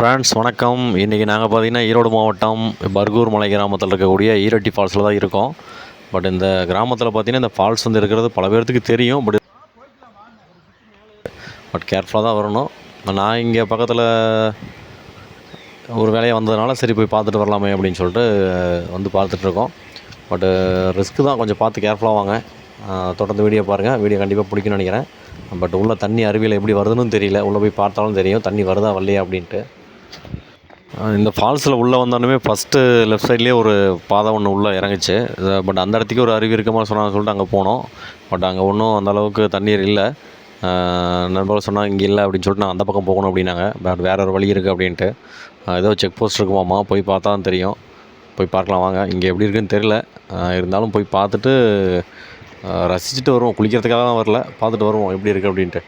Friends வணக்கம். இன்றைக்கி நாங்கள் பார்த்தீங்கன்னா ஈரோடு மாவட்டம் பர்கூர் மலை கிராமத்தில் இருக்கக்கூடிய ஈரட்டி ஃபால்ஸில் தான் இருக்கோம். பட் இந்த கிராமத்தில் பார்த்தீங்கன்னா இந்த ஃபால்ஸ் வந்து இருக்கிறது பல பேர்த்துக்கு தெரியும். பட் பட் கேர்ஃபுல்லாக தான் வரணும். நான் இங்கே பக்கத்தில் ஒரு வேலையை வந்ததுனால சரி போய் பார்த்துட்டு வரலாமே அப்படின்னு சொல்லிட்டு வந்து பார்த்துட்ருக்கோம் பட்டு ரிஸ்க்கு தான். கொஞ்சம் பார்த்து கேர்ஃபுல்லாக வாங்க. தொடர்ந்து வீடியோ பாருங்கள் வீடியோ கண்டிப்பாக பிடிக்கும்னு நினைக்கிறேன். பட் உள்ளே தண்ணி அருவியில் எப்படி வருதுன்னு தெரியல. உள்ளே போய் பார்த்தாலும் தெரியும். தண்ணி வருதா வரலையா அப்படின்ட்டு. இந்த ஃபால்ஸில் உள்ளே வந்தோடனே ஃபஸ்ட்டு லெஃப்ட் சைட்லேயே ஒரு பாதை ஒன்று உள்ளே இறங்குச்சு. பட் அந்த இடத்துக்கு ஒரு அருவி இருக்குமா சொன்னாங்க சொல்லிட்டு அங்கே போனோம். பட் அங்கே ஒன்றும் அந்த அளவுக்கு தண்ணீர் இல்லை. நண்பர்கள் சொன்னாங்க இங்கே இல்லை அப்படின்னு சொல்லிட்டு நான் அந்த பக்கம் போகணும் அப்படின்னாங்க. பட் வேறு ஒரு வழி இருக்குது அப்படின்ட்டு. ஏதோ செக் போஸ்ட் இருக்குமாம்மா போய் பார்த்தா தான் தெரியும். போய் பார்க்கலாம் வாங்க. இங்கே எப்படி இருக்குன்னு தெரில இருந்தாலும் போய் பார்த்துட்டு ரசிச்சுட்டு வருவோம். குளிக்கிறதுக்காக தான் வரல. பார்த்துட்டு வருவோம் எப்படி இருக்குது அப்படின்ட்டு.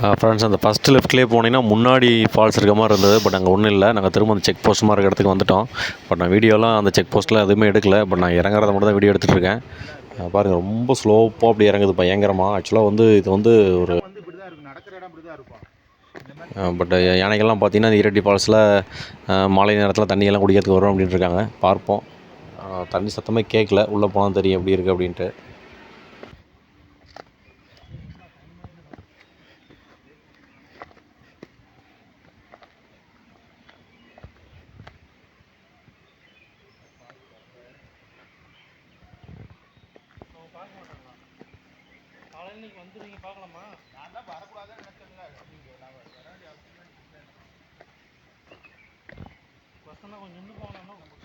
ஃப்ரெண்ட்ஸ் அந்த ஃபஸ்ட்டு லெஃப்ட்லேயே போனீங்கன்னா முன்னாடி ஃபால்ஸ் இருக்க மாதிரி இருந்தது பட் அங்கே ஒன்றும் இல்லை. நாங்கள் திரும்ப அந்த செக் போஸ்ட் மாதிரி இருக்க இடத்துக்கு வந்துட்டோம். பட் நான் வீடியோலாம் அந்த செக் போஸ்ட்டில் எதுவுமே எடுக்கல. பட் நான் இறங்குறத மட்டும் தான் வீடியோ எடுத்துகிட்டு இருக்கேன். ரொம்ப ஸ்லோப்பாக அப்படி இறங்குது பயங்கரமாக ஆக்சுவலாக வந்து இது வந்து ஒரு பட் யானைகள்லாம் பார்த்தீங்கன்னா இந்த இரட்டி ஃபால்ஸில் மாலை நேரத்தில் தண்ணியெல்லாம் குடிக்கிறதுக்கு வரும் அப்படின்ட்டு இருக்காங்க. பார்ப்போம். தண்ணி சத்தமே கேட்கல உள்ளே போனால் தெரியும் எப்படி இருக்குது அப்படின்ட்டு.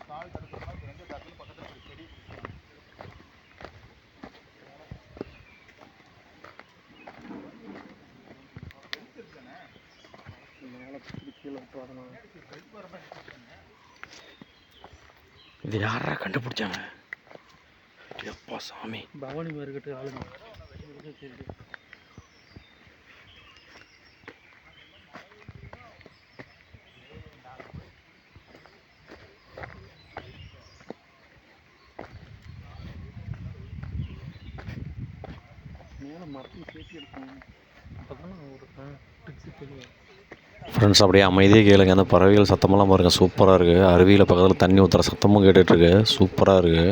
கால் தடுக்கிற மாதிரி ரெண்டு டக்குனு பக்கத்தில் ஒரு செடி இது யாரா கண்டுபிடிச்சாங்க எப்பா சாமி. பவானி மார்க்கெட்டு ஆளுங்க மேலே மரத்தையும் சேர்த்து எடுக்கணும் அப்போ தான் ஒரு டிப்ஸு தெரியும் ஃப்ரெண்ட்ஸ் அப்படியே அமைதியே கேளுங்க. அந்த பறவைகள் சத்தமெல்லாம் பாருங்கள் சூப்பராக இருக்குது அருவியில் பக்கத்தில் தண்ணி ஊற்றுற சத்தமும் கேட்டுட்ருக்கு சூப்பராக இருக்குது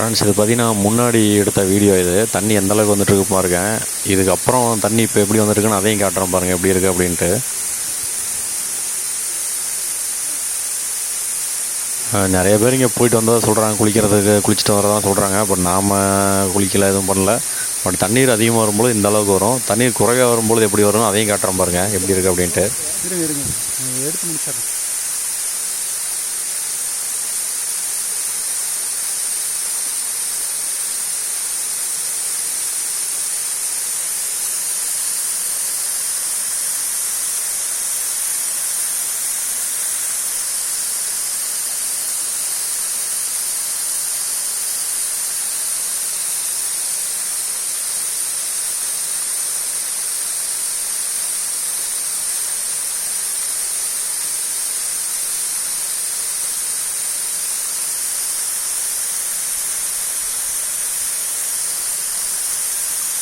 ஃப்ரெண்ட்ஸ் இது பார்த்தீங்கன்னா முன்னாடி எடுத்த வீடியோ இது. தண்ணி எந்த அளவுக்கு பாருங்க. இதுக்கப்புறம் தண்ணி இப்போ எப்படி வந்துருக்குன்னு அதையும் காட்டுறேன் பாருங்கள் எப்படி இருக்குது அப்படின்ட்டு. நிறைய பேர் இங்கே போயிட்டு வந்ததாக சொல்கிறாங்க குளிக்கிறதுக்கு குளிச்சுட்டு வரதான் சொல்கிறாங்க பட் நாம் குளிக்கல எதுவும் பண்ணல. பட் தண்ணீர் அதிகமாக வரும்போது இந்த அளவுக்கு வரும். தண்ணீர் குறைவாக வரும்போது எப்படி வரும் அதையும் காட்டுறேன் பாருங்கள் எப்படி இருக்குது அப்படின்ட்டு.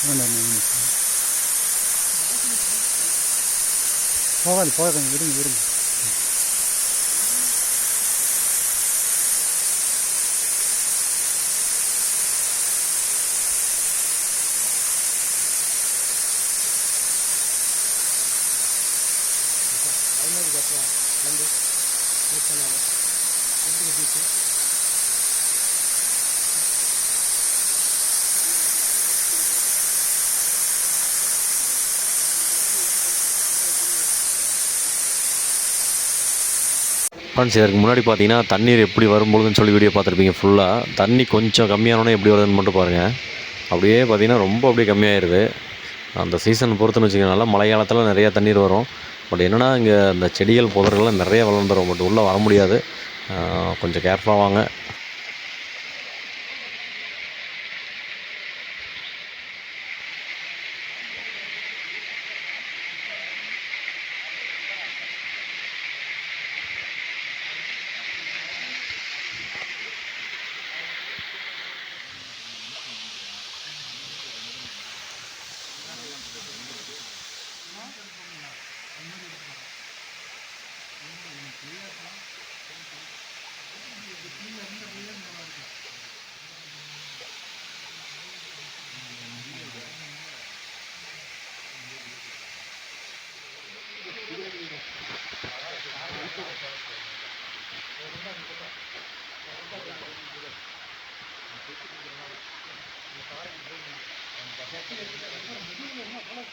이러면이니까 보아가니 보아가니 이런 거 이런 거 알머리 잡자, 만들, 못 하나, 어떻게 되지? ஃப்ரெண்ட்ஸ் இதற்கு முன்னாடி பார்த்தீங்கன்னா தண்ணீர் எப்படி வரும்பொழுதுன்னு சொல்லி வீடியோ பார்த்துருப்பீங்க ஃபுல்லாக தண்ணி கொஞ்சம் கம்மியானோன்னே எப்படி வருதுன்னு மட்டும் பாருங்கள் அப்படியே பார்த்தீங்கன்னா ரொம்ப அப்படியே கம்மியாயிருது. அந்த சீசன் பொறுத்துன்னு வச்சுக்கனால மழை காலத்தில் நிறையா தண்ணீர் வரும். பட் என்னென்னா இங்கே இந்த செடிகள் புதர்கள்லாம் நிறைய வளர்ந்துரும். பட் உள்ளே வர முடியாது. கொஞ்சம் கேர்ஃபுல்லாக வாங்க. எனக்கு இருக்கும் கட்டி எடுத்துட்டு முதுகில் என்ன போல